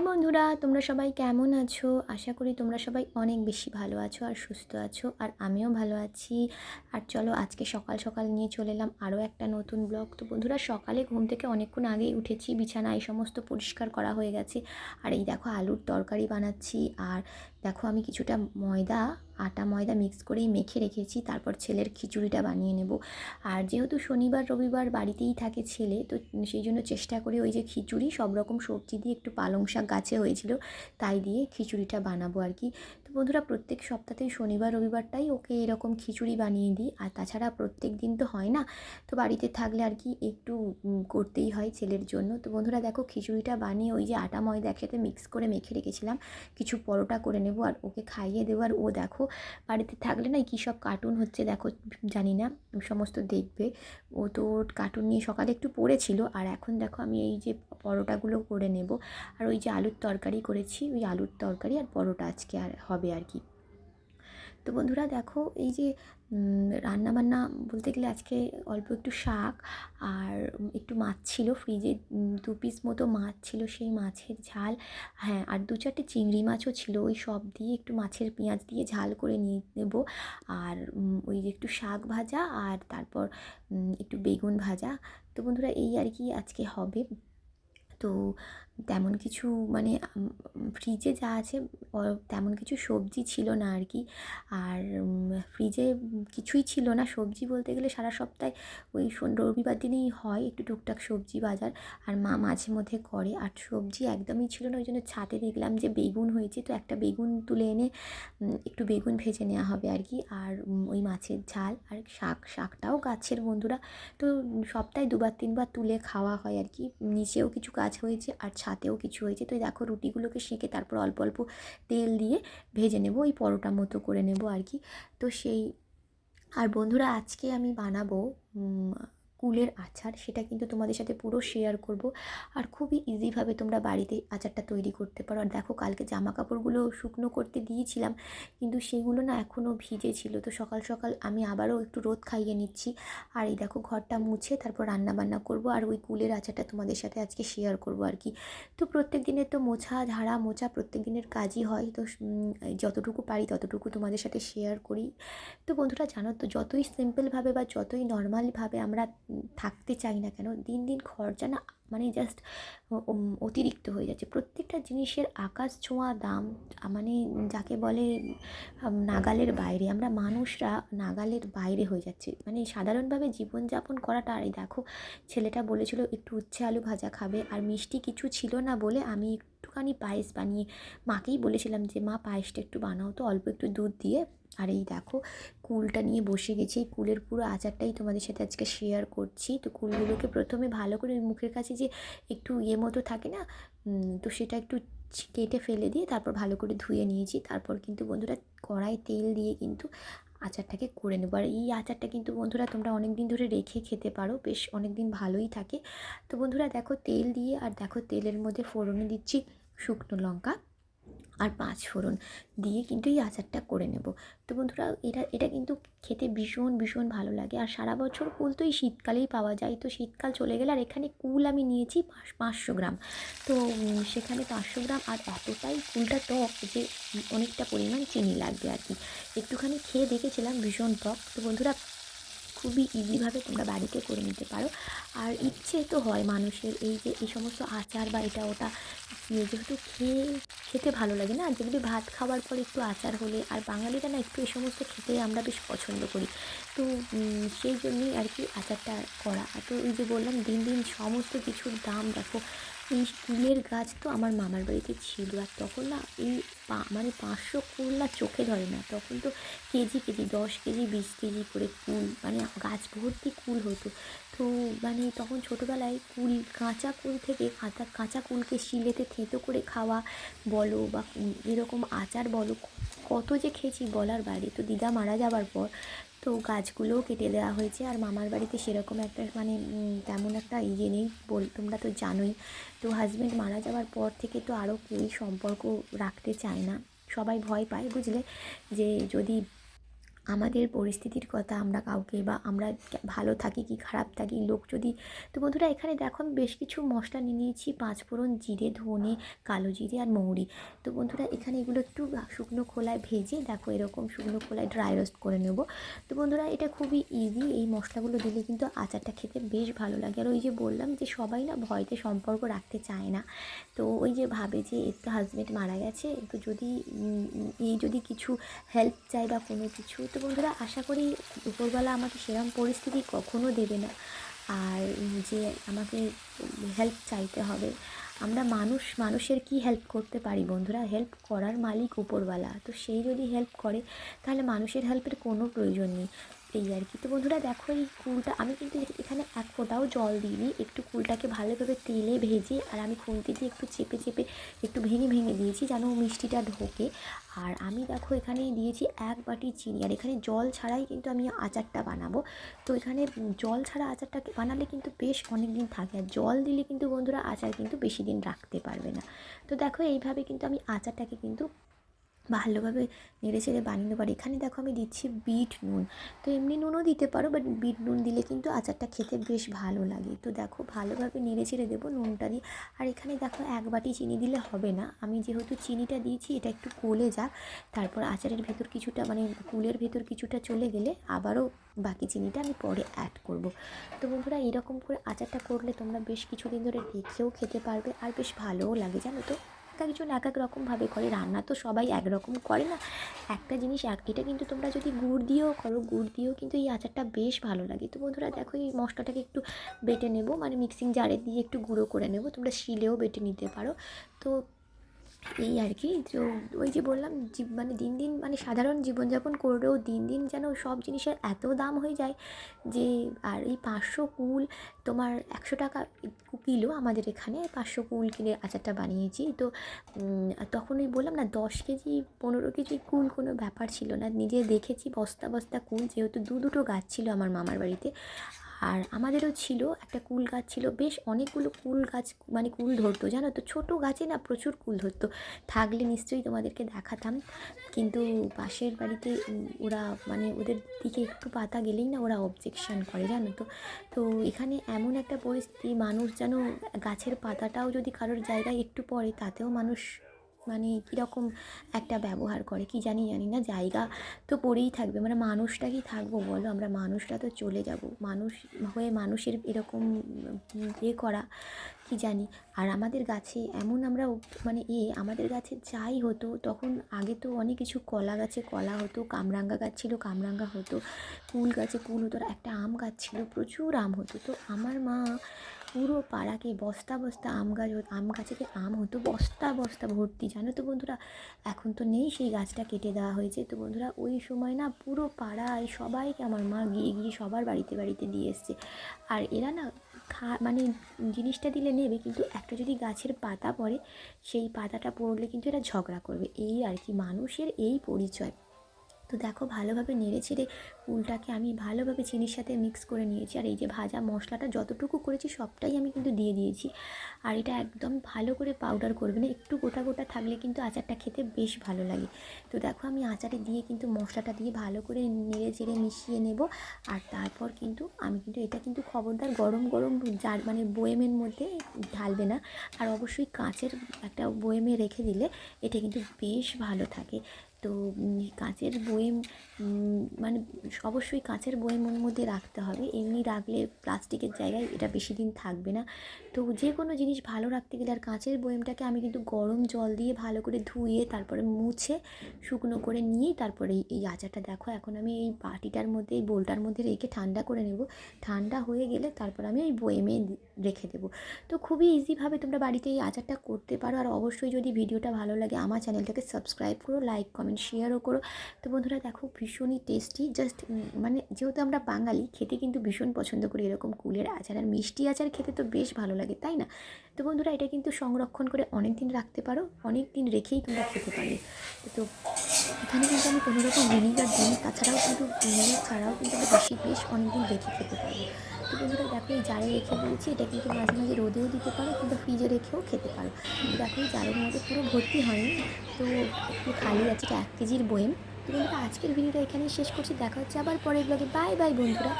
High বন্ধুরা, তোমরা সবাই কেমন আছো? আশা করি তোমরা সবাই অনেক বেশি ভালো আছো আর সুস্থ আছো, আর আমিও ভালো আছি। আর চলো আজকে সকাল সকাল নিয়ে চলে এলাম আরও একটা নতুন ব্লগ। তো বন্ধুরা, সকালে ঘুম থেকে অনেকক্ষণ আগেই উঠেছি বিছানা এই সমস্ত পরিষ্কার করা হয়ে গেছে। আর এই দেখো আলুর তরকারি বানাচ্ছি, আর দেখো আমি কিছুটা ময়দা, আটা ময়দা মিক্স করেই মেখে রেখেছি, তারপর ছেলের খিচুড়িটা বানিয়ে নেব। আর যেহেতু শনিবার, রবিবার বাড়িতেই থাকে ছেলে, তো সেই জন্য চেষ্টা করি ওই যে খিচুড়ি সব রকম সবজি দিয়ে একটু পালং শাক গাছে হয়েছিল, তাই দিয়ে খিচুড়িটা বানাবো আর কি। তো বন্ধুরা প্রত্যেক সপ্তাহতেই শনিবার, রবিবারটাই ওকে এরকম খিচুড়ি বানিয়ে দিই। আর তাছাড়া প্রত্যেক দিন তো হয় না, তো বাড়িতে থাকলে আর কি একটু করতেই হয় ছেলের জন্য। তো বন্ধুরা দেখো খিচুড়িটা বানিয়ে ওই যে আটা ময়দা একসাথে মিক্স করে মেখে রেখেছিলাম। কিছু পরোটা করে নেব আর ওকে খাইয়ে দেবো। আর ও দেখো বাড়িতে থাকলে না কী সব কার্টুন হচ্ছে, দেখো জানি না, সমস্ত দেখবে। ও তো কার্টুন নিয়ে সকালে একটু পড়েছিল। আর এখন দেখো আমি এই যে পরোটাগুলো করে নেব। আর ওই যে আলুর তরকারি করেছি, ওই আলুর তরকারি আর পরোটা আজকে আর হবে আর কি। তো বন্ধুরা দেখো, এই যে রান্না বান্না বলতে গেলে আজকে অল্প একটু শাক আর একটু মাছ ছিল ফ্রিজে দু পিস মতো মাছ ছিল, সেই মাছের ঝাল হ্যাঁ আর দু চারটে চিংড়ি মাছও ছিল, ওই সব দিয়ে একটু মাছের পেঁয়াজ দিয়ে ঝাল করে নিয়ে নেব। আর ওই যে একটু শাক ভাজা আর তারপর একটু বেগুন ভাজা। তো বন্ধুরা এই আর কি আজকে হবে। তো তেমন কিছু মানে ফ্রিজে যা আছে তেমন কিছু সবজি ছিল না আর কি। আর ফ্রিজে কিছুই ছিল না। সবজি বলতে গেলে সারা সপ্তাহে ওই রবিবার দিনেই হয় একটু টুকটাক সবজি বাজার। আর মা মাঝে মধ্যে করে। আর সবজি একদমই ছিল না, ওই জন্য ছাদে দেখলাম যে বেগুন হয়েছে। তো একটা বেগুন তুলে এনে একটু বেগুন ভেজে নেওয়া হবে আর কি। আর ওই মাছের ঝাল আর শাক, শাকটাও গাছের বন্ধুরা। তো সপ্তাহে দুবার, তিনবার তুলে খাওয়া হয় আর কি। নিচেও কিছু কাজ হয়েছে। আর ছাতেও কিছু হয়েছে। তো দেখো রুটিগুলোকে সেঁকে তারপর অল্প অল্প তেল দিয়ে ভেজে নেব, ওই পরোটা মতো করে নেব আর কি। তো সেই, আর বন্ধুরা আজকে আমি বানাবো কুলের আচার, সেটা কিন্তু তোমাদের সাথে পুরো শেয়ার করব। আর খুবই ইজিভাবে তোমরা বাড়িতে আচারটা তৈরি করতে পারো। আর দেখো, কালকে জামা কাপড়গুলো শুকনো করতে দিয়েছিলাম, কিন্তু সেগুলো না এখনও ভিজে ছিল তো সকাল সকাল আমি আবারও একটু রোদ খাইয়ে নিচ্ছি। আর এই দেখো, ঘরটা মুছে তারপর রান্না বান্না করব। আর ওই কুলের আচারটা তোমাদের সাথে আজকে শেয়ার করব আর কি। তো প্রত্যেক দিনের তো মোছা, ঝাড়া মোছা প্রত্যেক দিনের কাজই হয়। তো যতটুকু পারি ততটুকু তোমাদের সাথে শেয়ার করি। তো বন্ধুরা, জানো তো, যতই সিম্পলভাবে বা যতই নর্মালভাবে আমরা থাকতে চাই না কেন? দিন দিন খরচা না মানে জাস্ট অতিরিক্ত হয়ে যাচ্ছে। প্রত্যেকটা জিনিসের আকাশ ছোঁয়া দাম মানে যাকে বলে নাগালের বাইরে। আমরা মানুষরা নাগালের বাইরে হয়ে যাচ্ছে। মানে সাধারণভাবে জীবনযাপন করাটা, আর দেখো, ছেলেটা বলেছিল, একটু উচ্ছে আলু ভাজা খাবে। আর মিষ্টি কিছু ছিল না বলে আমি একটুখানি পায়েস বানিয়ে মাকেই বলেছিলাম যে, মা, পায়েসটা একটু বানাও তো, অল্প একটু দুধ দিয়ে। আর এই দেখো, কুলটা নিয়ে বসে গেছি। এই কুলের পুরো আচারটাই তোমাদের সাথে আজকে শেয়ার করছি। তো কুলগুলোকে প্রথমে ভালো করে ওই মুখের কাছে যে একটু ইয়ে মতো থাকে না তো সেটা একটু কেটে ফেলে দিয়ে তারপর ভালো করে ধুয়ে নিয়েছি। তারপর কিন্তু বন্ধুরা কড়াই তেল দিয়ে কিন্তু আচারটাকে করে নেব। আর এই আচারটা কিন্তু বন্ধুরা তোমরা অনেক দিন ধরে রেখে খেতে পারো, বেশ অনেক দিন ভালোই থাকে। তো বন্ধুরা দেখো, তেল দিয়ে আর দেখো, তেলের মধ্যে ফোড়নে দিচ্ছি। শুকনো লঙ্কা আর পাঁচ ফোড়ন দিয়ে কিন্তু এই আচারটা করে নেব। তো বন্ধুরা এটা এটা কিন্তু খেতে ভীষণ ভীষণ ভালো লাগে। আর সারা বছর কুল তো এই শীতকালেই পাওয়া যায়। তো শীতকাল চলে গেলে আর এখানে কুল আমি নিয়েছি পাঁচশো গ্রাম। তো সেখানে পাঁচশো গ্রাম আর এতটাই কুলটা টক যে অনেকটা পরিমাণ চিনি লাগবে আর কি। একটুখানি খেয়ে দেখেছিলাম ভীষণ টক। তো বন্ধুরা খুবই ইজিভাবে তোমরা বাড়িতে করে নিতে পারো। আর ইচ্ছে তো হয় মানুষের এই যে, এই সমস্ত আচার বা এটা ওটা যেহেতু খেয়ে, খেতে ভালো লাগে না যেগুলি ভাত খাওয়ার পর একটু আচার হলে, আর বাঙালিরা না একটু এই সমস্ত খেতে আমরা বেশ পছন্দ করি। তো সেই জন্যই আর কি আচারটা করা। তো ওই যে বললাম, দিন দিন সমস্ত কিছুর দাম দেখো এই কুলের গাছ তো আমার মামার বাড়িতে ছিল। আর তখন না এই মানে পাঁচশো কুল না চোখে ধরে না। তখন তো কেজি কেজি, দশ কেজি, বিশ কেজি করে কুল মানে গাছ ভর্তি কুল হতো। তো মানে তখন ছোটোবেলায় কুল, কাঁচা কুল থেকে কাঁচা কাঁচা কুলকে শিলেতে থেঁতো করে খাওয়া বলো বা এরকম আচার বলো, কত যে খেয়েছি বলার বাইরে। তো দিদা মারা যাবার পর তো গাছগুলোও কেটে দেওয়া হয়েছে। আর মামার বাড়িতে সেরকম একটা মানে তেমন একটা ইয়ে নেই বল, তোমরা তো জানোই। তো হাজব্যান্ড মারা যাওয়ার পর থেকে তো আরও কেউই সম্পর্ক রাখতে চায় না। সবাই ভয় পায়, বুঝলে? যে যদি আমাদের পরিস্থিতির কথা আমরা কাউকে বা আমরা ভালো থাকি কি খারাপ থাকি, লোক যদি, তো বন্ধুরা এখানে দেখো বেশ কিছু মশলা নিয়ে নিয়েছি পাঁচফোড়ন জিরে, ধনে, কালো জিরে আর মৌরি। তো বন্ধুরা এখানে এগুলো একটু শুকনো খোলায় ভেজে দেখো এরকম শুকনো খোলায় ড্রাই রোস্ট করে নেব। তো বন্ধুরা এটা খুবই ইজি এই মশলাগুলো দিলে কিন্তু আচারটা খেতে বেশ ভালো লাগে। আর ওই যে বললাম যে সবাই না ভয়তে সম্পর্ক রাখতে চায় না। তো ওই যে ভাবে যে এর তো হাজব্যান্ড মারা গেছে তো যদি এই যদি কিছু হেল্প চাই বা কোনো কিছু, তো বন্ধুরা, আশা করি উপরবেলা আমাকে সেরকম পরিস্থিতি কখনো দেবে না। আর যে আমাকে হেল্প চাইতে হবে, আমরা মানুষ, মানুষের কি হেল্প করতে পারি বন্ধুরা? হেল্প করার মালিক উপরওয়ালা। তো সেই যদি হেল্প করে, তাহলে মানুষের হেল্পের কোনো প্রয়োজন নেই। এই আর কি। তো বন্ধুরা দেখো এই কুলটা, আমি কিন্তু এখানে এক ফোঁটাও জল দিইনি, একটু কুলটাকে ভালোভাবে তেলে ভেজে আর আমি খুন্তি দিয়ে একটু চেপে চেপে একটু ভেঙে ভেঙে দিয়েছি যেন মিষ্টিটা ঢোকে। আর আমি দেখো এখানে দিয়েছি এক বাটি চিনি, আর এখানে জল ছাড়াই কিন্তু আমি আচারটা বানাবো। তো এখানে জল ছাড়া আচারটা বানালে কিন্তু বেশ অনেক দিন থাকে, আর জল দিলে কিন্তু বন্ধুরা আচার কিন্তু বেশি দিন রাখতে পারবে না। তো দেখো এইভাবে কিন্তু আমি আচারটাকে কিন্তু ভালোভাবে নেড়ে চেড়ে বানিয়ে নেব। আর এখানে দেখো আমি দিচ্ছি বিট নুন। তো এমনি নুনও দিতে পারো বাট বিট নুন দিলে কিন্তু আচারটা খেতে বেশ ভালো লাগে। তো দেখো ভালোভাবে নেড়ে চেড়ে দেবো নুনটা দিয়ে। আর এখানে দেখো এক বাটি চিনি দিলে হবে না। আমি যেহেতু চিনিটা দিয়েছি, এটা একটু গলে যাক। তারপর আচারের ভেতর কিছুটা মানে কুলের ভেতর কিছুটা চলে গেলে আবারও বাকি চিনিটা আমি পরে অ্যাড করব। তো বন্ধুরা, এরকম করে আচারটা করলে তোমরা বেশ কিছুদিন ধরে রেখেও খেতে পারবে আর বেশ ভালোও লাগে, জানো তো? একজন এক এক রকমভাবে করে, রান্না তো সবাই একরকম করে না। একটা জিনিস এক, এটা কিন্তু তোমরা যদি গুড় দিয়েও করো, গুড় দিয়েও কিন্তু এই আচারটা বেশ ভালো লাগে। তো বন্ধুরা দেখো এই মশলাটাকে একটু বেটে নেব মানে মিক্সিং জারে দিয়ে একটু গুঁড়ো করে নেব, তোমরা শিলেও বেটে নিতে পারো। তো এই আর কি তো ওই যে বললাম মানে দিন দিন মানে সাধারণ জীবনযাপন করলেও দিন দিন যেন সব জিনিসের এত দাম হয়ে যায় যে, আর এই পাঁচশো কুল তোমার একশো টাকা কিলো আমাদের এখানে পাঁচশো কুল কিনে আচারটা বানিয়েছি। তো তখন ওই বললাম না, দশ কেজি, পনেরো কেজি কুল কোনো ব্যাপার ছিল না। নিজে দেখেছি বস্তা বস্তা কুল, যেহেতু দু দুটো গাছ ছিল আমার মামার বাড়িতে। আর আমাদেরও ছিল একটা কুল গাছ ছিল, বেশ অনেকগুলো কুল গাছ মানে কুল ধরতো, জানো তো? ছোটো গাছে না প্রচুর কুল ধরতো। থাকলে নিশ্চয়ই তোমাদেরকে দেখাতাম, কিন্তু পাশের বাড়িতে ওরা মানে ওদের দিকে একটু পাতা গেলেই না ওরা অবজেকশান করে, জানো তো? তো এখানে এমন একটা পরিস্থিতি, মানুষ যেন গাছের পাতাটাও যদি কারোর জায়গায় একটু পড়ে, তাতেও মানুষ মানে কীরকম একটা ব্যবহার করে, কি জানি জানি না। জায়গা তো পড়েই থাকবে। মানে মানুষটা কি থাকব বলো? আমরা মানুষটা তো চলে যাব। মানুষ হয়ে মানুষের এরকম ইয়ে করা, কি জানি। আর আমাদের গাছে এমন আমরা মানে এ আমাদের গাছে যাই হতো, তখন আগে তো অনেক কিছু কলা গাছে কলা হতো, কামরাঙ্গা গাছ ছিল, কামরাঙ্গা হতো কুল গাছে কুল হতো একটা আম গাছ ছিল, প্রচুর আম হতো। তো আমার মা পুরো পাড়াকে বস্তা বস্তা আম গাছ আম গাছেতে আম হতো? বস্তা বস্তা ভর্তি, জানো তো বন্ধুরা? এখন তো নেই সেই গাছটা কেটে দেওয়া হয়েছে। তো বন্ধুরা, ওই সময় না পুরো পাড়ায় সবাইকে আমার মা গিয়ে গিয়ে সবার বাড়িতে বাড়িতে দিয়ে এসছে। আর এরা না খা মানে জিনিসটা দিলে নেবে, কিন্তু একটা যদি গাছের পাতা পড়ে, সেই পাতাটা পড়লে কিন্তু এরা ঝগড়া করবে। এই আর কি, মানুষের এই পরিচয়। তো দেখো ভালোভাবে নেড়ে ছেড়ে কুলটাকে আমি ভালোভাবে চিনির সাথে মিক্স করে নিয়েছি। আর এই যে ভাজা মশলাটা যতটুকু করেছি সবটাই আমি কিন্তু দিয়ে দিয়েছি। আর এটা একদম ভালো করে পাউডার করবে না, একটু গোটা গোটা থাকলে কিন্তু আচারটা খেতে বেশ ভালো লাগে। তো দেখো আমি আচারে দিয়ে কিন্তু মশলাটা দিয়ে ভালো করে নেড়ে চেড়ে মিশিয়ে নেব। আর তারপর কিন্তু আমি কিন্তু এটা কিন্তু খবরদার গরম গরম যার মানে বয়েমের মধ্যে ঢালবে না। আর অবশ্যই কাঁচের একটা বয়েমে রেখে দিলে এটা কিন্তু বেশ ভালো থাকে। তো কাঁচের বয়েম মানে অবশ্যই কাঁচের বয়েমের মধ্যে রাখতে হবে। এমনি রাখলে প্লাস্টিকের জায়গায় এটা বেশি দিন থাকবে না। তো, যে কোনো জিনিস ভালো রাখতে গেলে আর কাঁচের বয়েমটাকে আমি কিন্তু গরম জল দিয়ে ভালো করে ধুয়ে, তারপরে মুছে, শুকনো করে নিয়েই তারপরে এই- এই আচারটা দেখো, এখন আমি এই বাটিটার মধ্যে, এই বোলটার মধ্যে রেখে ঠান্ডা করে নেব। ঠান্ডা হয়ে গেলে তারপর আমি ওই বয়েমে রেখে দেবো। তো, খুবই ইজিভাবে তোমরা বাড়িতে এই আচারটা করতে পারো। আর অবশ্যই যদি ভিডিওটা ভালো লাগে, আমার চ্যানেলটাকে সাবস্ক্রাইব করো লাইক কমেন্ট শেয়ারও করো। তো বন্ধুরা দেখো ভীষণই টেস্টি জাস্ট মানে যেহেতু আমরা বাঙালি, খেতে কিন্তু ভীষণ পছন্দ করি এরকম কুলের আচার। আর মিষ্টি আচার খেতে তো বেশ ভালো লাগে, তাই না? তো বন্ধুরা এটা কিন্তু সংরক্ষণ করে অনেক দিন রাখতে পারো অনেক দিন রেখেই তোমরা খেতে পারবে তো এখানে কিন্তু আমি কোনো রকম ভিনিগার দিই তাছাড়াও কিন্তু ভিনিগার ছাড়াও কিন্তু বেশি, বেশ অনেক দিন রেখে খেতে পারব। তো বন্ধুরা দেখো জারে রেখে দিয়েছি। এটা কিন্তু মাঝে মাঝে রোদেও দিতে পারো, কিন্তু ফ্রিজে রেখেও খেতে পারো। দেখো এই জারের মধ্যে পুরো ভর্তি হয়নি। তো একটু খালি আছে, এটা এক কেজির বয়েম। তো কিন্তু আজকের ভিডিওটা এখানেই শেষ করছি। দেখা হচ্ছে আবার পরের ব্লগে বাই বাই বন্ধুরা।